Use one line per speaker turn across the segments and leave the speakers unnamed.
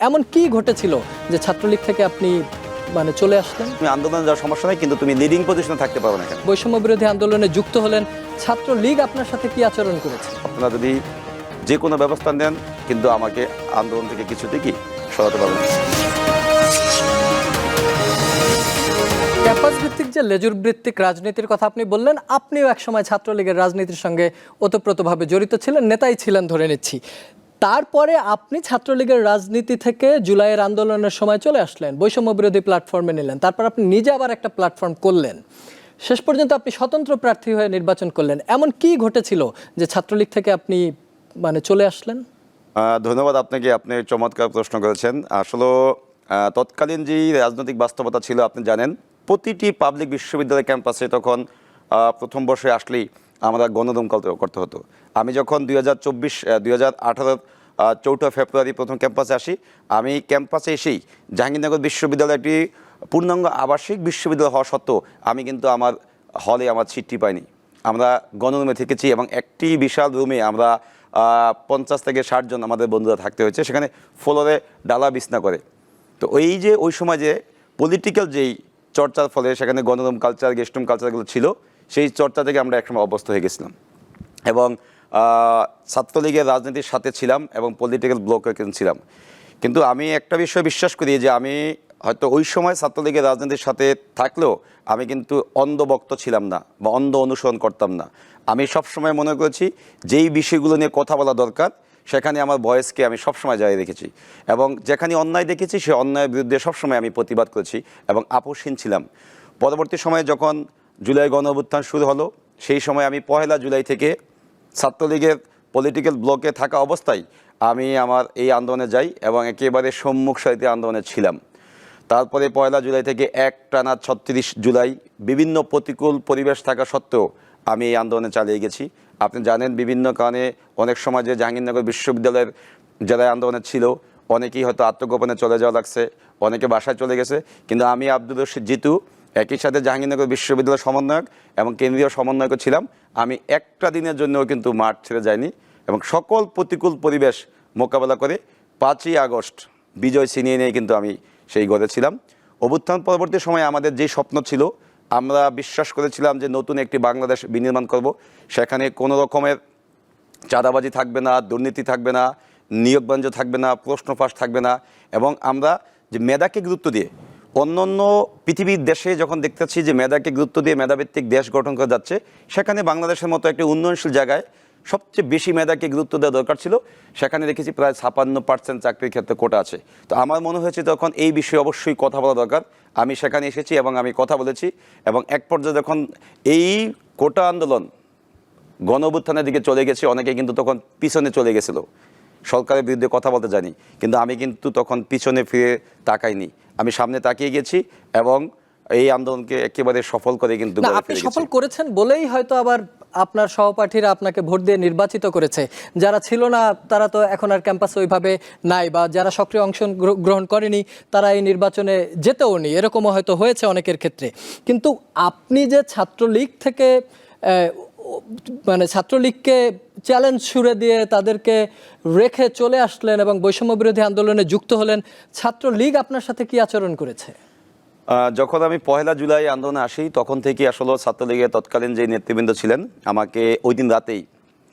এমন কি ঘটেছিল যে ছাত্রলীগ থেকে আপনি মানে চলে আসলেন?
তুমি আন্দোলনে যাওয়ার সমস্যা নেই কিন্তু তুমি লিডিং পজিশনে থাকতে পারো না কেন?
বৈষম্য বিরোধী আন্দোলনে যুক্ত হলেন ছাত্রলীগ আপনার সাথে কি আচরণ করেছে?
আপনারা যদি যে কোনো ব্যবস্থা নেন কিন্তু আমাকে আন্দোলন থেকে কিছুতে কি সরাতে পারবেন।
ক্যাম্পাস ভিত্তিক যে লেজুর ভিত্তিক রাজনীতির কথা আপনি বললেন আপনিও একসময় ছাত্রলীগের রাজনীতির সঙ্গে ওতপ্রোতভাবে জড়িত ছিলেন নেতাই ছিলেন ধরে নিচ্ছি। তারপরে আপনি ছাত্রলীগের রাজনীতি থেকে জুলাইয়ের আন্দোলনের সময় চলে আসলেন, বৈষম্য বিরোধী প্ল্যাটফর্মে নিলেন, তারপর আপনি নিজে আবার একটা প্ল্যাটফর্ম করলেন। শেষ পর্যন্ত আপনি স্বতন্ত্র প্রার্থী হয়ে নির্বাচন করলেন। এমন কি ঘটেছিল যে ছাত্রলীগ থেকে আপনি মানে চলে আসলেন?
ধন্যবাদ আপনাকে, আপনি চমৎকার প্রশ্ন করেছেন। আসলে তৎকালীন যেই রাজনৈতিক বাস্তবতা ছিল, আপনি জানেন, প্রতিটি পাবলিক বিশ্ববিদ্যালয় ক্যাম্পাসে তখন প্রথম বর্ষে আসলেই আমরা গণদম করতে- করতে হতো। আমি যখন দুই হাজার চব্বিশ দুই হাজার আঠারোর চৌঠা ফেব্রুয়ারি প্রথম ক্যাম্পাসে আসি, আমি ক্যাম্পাসে এসেই জাহাঙ্গীরনগর বিশ্ববিদ্যালয় একটি পূর্ণাঙ্গ আবাসিক বিশ্ববিদ্যালয় হওয়া সত্ত্বেও আমি কিন্তু আমার হলে আমার সিটটি পাইনি। আমরা গণরুমে থেকেছি এবং একটি বিশাল রুমে আমরা পঞ্চাশ থেকে ষাট জন আমাদের বন্ধুরা থাকতে হয়েছে, সেখানে ফ্লোরে ডালা বিছনা করে। তো ওই যে ওই সময় যে পলিটিক্যাল যেই চর্চার ফলে সেখানে গণরুম কালচার গেস্টরুম কালচারগুলো ছিল সেই চর্চা থেকে আমরা একসময় অভ্যস্ত হয়ে গেছিলাম। এবং ছাত্রলীগের রাজনীতির সাথে ছিলাম এবং পলিটিক্যাল ব্লকে ছিলাম। কিন্তু আমি একটা বিষয় বিশ্বাস করি যে আমি হয়তো ওই সময় ছাত্রলীগের রাজনীতির সাথে থাকলেও আমি কিন্তু অন্ধভক্ত ছিলাম না বা অন্ধ অনুসরণ করতাম না। আমি সবসময় মনে করেছি যেই বিষয়গুলো নিয়ে কথা বলা দরকার, সেখানে আমার ভয়েসকে আমি সবসময় জারি রেখেছি। এবং যেখানে অন্যায় দেখেছি, সে অন্যায়ের বিরুদ্ধে সবসময় আমি প্রতিবাদ করেছি এবং আপোষহীন ছিলাম। পরবর্তী সময়ে যখন জুলাই গণ অভ্যুত্থান শুরু হলো। সেই সময় আমি পহেলা জুলাই থেকে ছাত্রলীগের পলিটিক্যাল ব্লকে থাকা অবস্থায় আমি আমার এই আন্দোলনে যাই এবং একেবারে সম্মুখ সারিতে আন্দোলনে ছিলাম। তারপরে পয়লা জুলাই থেকে এক টানা ছত্রিশ জুলাই বিভিন্ন প্রতিকূল পরিবেশ থাকা সত্ত্বেও আমি এই আন্দোলনে চালিয়ে গেছি। আপনি জানেন বিভিন্ন কারণে অনেক সময় যে জাহাঙ্গীরনগর বিশ্ববিদ্যালয়ের যারা আন্দোলনে ছিল, অনেকেই হয়তো আত্মগোপনে চলে যাওয়া লাগছে, অনেকে বাসায় চলে গেছে। কিন্তু আমি আব্দুল রশিদ জিতু একই সাথে জাহাঙ্গীরনগর বিশ্ববিদ্যালয়ের সমন্বয়ক এবং কেন্দ্রীয় সমন্বয়কও ছিলাম। আমি একটা দিনের জন্যও কিন্তু মাঠ ছেড়ে যাইনি এবং সকল প্রতিকূল পরিবেশ মোকাবেলা করে পাঁচই আগস্ট বিজয় ছিনিয়ে নিয়ে কিন্তু আমি সেই ঘরে ছিলাম। অভ্যুত্থান পরবর্তী সময়ে আমাদের যে স্বপ্ন ছিল, আমরা বিশ্বাস করেছিলাম যে নতুন একটি বাংলাদেশ বিনির্মাণ করব। সেখানে কোনো রকমের চাঁদাবাজি থাকবে না, দুর্নীতি থাকবে না নিয়োগ বাণিজ্য থাকবে না প্রশ্ন ফাঁস থাকবে না এবং আমরা যে মেধাকে গুরুত্ব দিয়ে অন্য অন্য পৃথিবীর দেশে যখন দেখতেছি যে মেধাকে গুরুত্ব দিয়ে মেধাভিত্তিক দেশ গঠন করে যাচ্ছে, সেখানে বাংলাদেশের মতো একটি উন্নয়নশীল জায়গায় সবচেয়ে বেশি মেধাকে গুরুত্ব দেওয়া দরকার ছিল। সেখানে দেখেছি প্রায় ছাপান্ন পার্সেন্ট চাকরির ক্ষেত্রে কোটা আছে। তো আমার মনে হয়েছে তখন এই বিষয়ে অবশ্যই কথা বলা দরকার। আমি সেখানে এসেছি এবং আমি কথা বলেছি এবং এক পর্যায়ে যখন এই কোটা আন্দোলন গণ দিকে চলে গেছে, অনেকে কিন্তু তখন পিছনে চলে গেছিল। সরকারের বিরুদ্ধে কথা বলতে জানি কিন্তু আমি কিন্তু তখন পিছনে ফিরে তাকাইনি। আমি সামনে তাকিয়ে গেছি এবং এই আন্দোলনকে একেবারে সফল করে কিন্তু
আপনি সফল করেছেন বলেই হয়তো আবার আপনার সহপাঠীরা আপনাকে ভোট দিয়ে নির্বাচিত করেছে। যারা ছিল না তারা তো এখন আর ক্যাম্পাসে ওইভাবে নাই বা যারা সক্রিয় অংশ গ্রহণ করেনি তারা এই নির্বাচনে যেতেও নি এরকমও হয়তো হয়েছে অনেকের ক্ষেত্রে। কিন্তু আপনি যে ছাত্রলীগ থেকে মানে ছাত্রলীগকে চ্যালেঞ্জ ছুড়ে দিয়ে তাদেরকে রেখে চলে আসলেন এবং বৈষম্য বিরোধী আন্দোলনে যুক্ত হলেন, ছাত্রলীগ আপনার সাথে কি আচরণ করেছে?
যখন আমি পহেলা জুলাই আন্দোলনে আসি, তখন থেকে আসলে ছাত্রলীগের তৎকালীন যে নেতৃবৃন্দ ছিলেন, আমাকে ওই দিন রাতেই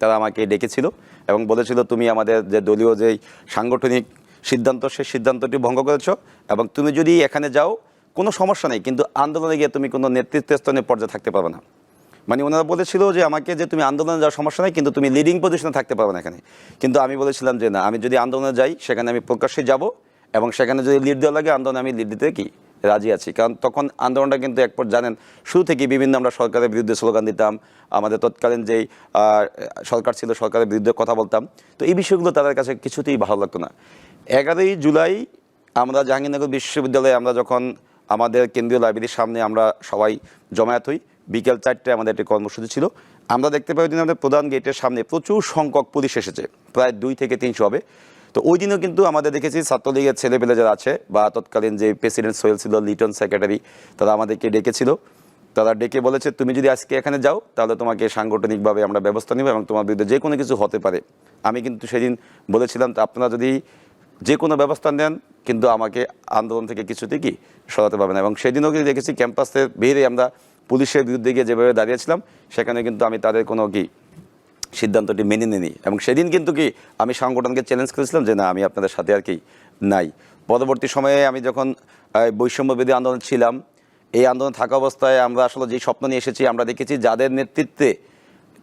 তারা আমাকে ডেকেছিল এবং বলেছিল, তুমি আমাদের যে দলীয় যে সাংগঠনিক সিদ্ধান্ত, সেই সিদ্ধান্তটি ভঙ্গ করেছ এবং তুমি যদি এখানে যাও, কোনো সমস্যা নেই, কিন্তু আন্দোলনে গিয়ে তুমি কোনো নেতৃত্ব নেতৃত্বস্থানীয় পর্যায়ে থাকতে পারবে না। মানে ওনারা বলেছিল যে আমাকে যে তুমি আন্দোলনে যাওয়ার সমস্যা নেই, কিন্তু তুমি লিডিং পজিশনে থাকতে পারবে না এখানে। কিন্তু আমি বলেছিলাম যে না, আমি যদি আন্দোলনে যাই, সেখানে আমি প্রকাশ্যে যাব এবং সেখানে যদি লিড দেওয়া লাগে, আন্দোলনে আমি লিড দিতে কি রাজি আছি। কারণ তখন আন্দোলনটা কিন্তু একপর জানেন, শুরু থেকে বিভিন্ন আমরা সরকারের বিরুদ্ধে স্লোগান দিতাম, আমাদের তৎকালীন যেই সরকার ছিল সরকারের বিরুদ্ধে কথা বলতাম। তো এই বিষয়গুলো তাদের কাছে কিছুতেই ভালো লাগতো না। এগারোই জুলাই আমরা জাহাঙ্গীরনগর বিশ্ববিদ্যালয়ে আমরা যখন আমাদের কেন্দ্রীয় লাইব্রেরির সামনে আমরা সবাই জমায়েত হই বিকেল চারটায় আমাদের একটি কর্মসূচি ছিল। আমরা দেখতে পাই দিন আমাদের প্রধান গেটের সামনে প্রচুর সংখ্যক পুলিশ এসেছে। প্রায় দুই থেকে তিনশো হবে। তো ওই দিনও কিন্তু আমাদের দেখেছি ছাত্রলীগের ছেলেপেলে যারা আছে বা তৎকালীন যে প্রেসিডেন্ট সোহেল ছিল, লিটন সেক্রেটারি, তারা আমাদেরকে ডেকেছিল। তারা ডেকে বলেছে, তুমি যদি আজকে এখানে যাও, তাহলে তোমাকে সাংগঠনিকভাবে আমরা ব্যবস্থা নেব এবং তোমার বিরুদ্ধে যে কোনো কিছু হতে পারে। আমি কিন্তু সেদিন বলেছিলাম, তো আপনারা যদি যে কোনো ব্যবস্থা নেন, কিন্তু আমাকে আন্দোলন থেকে কিছুতে কি সরাতে পারবে না। এবং সেদিনও কিন্তু দেখেছি, ক্যাম্পাসের বেরে আমরা পুলিশের বিরুদ্ধে গিয়ে যেভাবে দাঁড়িয়েছিলাম সেখানে কিন্তু আমি তাদের কোনো কি সিদ্ধান্তটি মেনে নিনি এবং সেদিন কিন্তু কি আমি সংগঠনকে চ্যালেঞ্জ করেছিলাম যে না আমি আপনাদের সাথে আর কি নাই। পরবর্তী সময়ে আমি যখন আহ, বৈষম্য বিরোধী আন্দোলন ছিলাম এই আন্দোলন থাকা অবস্থায় আমরা আসলে যে স্বপ্ন নিয়ে এসেছি আমরা দেখেছি যাদের নেতৃত্বে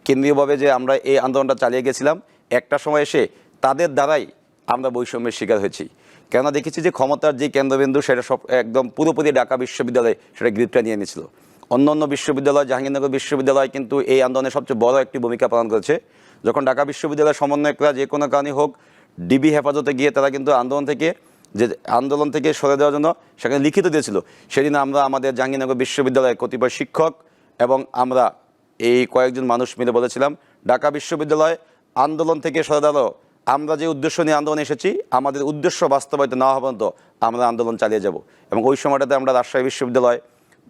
কেন্দ্রীয়ভাবে যে আমরা এই আন্দোলনটা চালিয়ে গেছিলাম একটা সময় এসে তাদের দ্বারাই আমরা বৈষম্যের শিকার হয়েছি। কেননা দেখেছি যে ক্ষমতার যে কেন্দ্রবিন্দু সেটা সব একদম পুরোপুরি ঢাকা বিশ্ববিদ্যালয়ে সেটা গ্রিপটা নিয়ে নিয়েছিল। অন্য অন্য বিশ্ববিদ্যালয়, জাহাঙ্গীরনগর বিশ্ববিদ্যালয় কিন্তু এই আন্দোলনে সবচেয়ে বড় একটি ভূমিকা পালন করেছে। যখন ঢাকা বিশ্ববিদ্যালয়ের সমন্বয়করা যে কোনো কারণে হোক ডিবি হেফাজতে গিয়ে তারা কিন্তু আন্দোলন থেকে যে আন্দোলন থেকে সরে দেওয়ার জন্য সেখানে লিখিত দিয়েছিল। সেদিন আমরা আমাদের জাহাঙ্গীরনগর বিশ্ববিদ্যালয়ের কতিপয় শিক্ষক এবং আমরা এই কয়েকজন মানুষ মিলে বলেছিলাম, ঢাকা বিশ্ববিদ্যালয় আন্দোলন থেকে সরে দাঁড়াল আমরা যে উদ্দেশ্য নিয়ে আন্দোলনে এসেছি, আমাদের উদ্দেশ্য বাস্তবায়িত না হওয়া পর্যন্ত আমরা আন্দোলন চালিয়ে যাব। এবং ওই সময়টাতে আমরা রাজশাহী বিশ্ববিদ্যালয়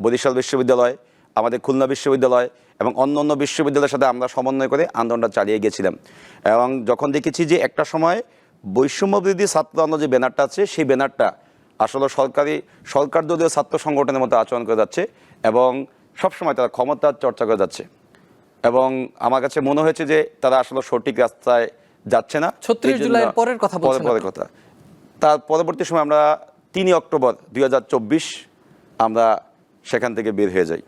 বরিশাল বিশ্ববিদ্যালয় আমাদের খুলনা বিশ্ববিদ্যালয় এবং অন্য অন্য বিশ্ববিদ্যালয়ের সাথে আমরা সমন্বয় করে আন্দোলনটা চালিয়ে গেছিলাম। এবং যখন দেখেছি যে একটা সময় বৈষম্য বিরোধী ছাত্র আন্দোলন যে ব্যানারটা আছে সেই ব্যানারটা আসলে সরকারি সরকার দলীয় ছাত্র সংগঠনের মতো আচরণ করে যাচ্ছে এবং সবসময় তারা ক্ষমতার চর্চা করে যাচ্ছে। এবং আমার কাছে মনে হয়েছে যে তারা আসলে সঠিক রাস্তায় যাচ্ছে না।
36
এই জন্য-
জুলাইয়ের পরের কথা
পরের- পরের কথা। তার পরবর্তী সময় আমরা তিনই অক্টোবর দু হাজার চব্বিশ আমরা সেখান থেকে বের হয়ে যাই।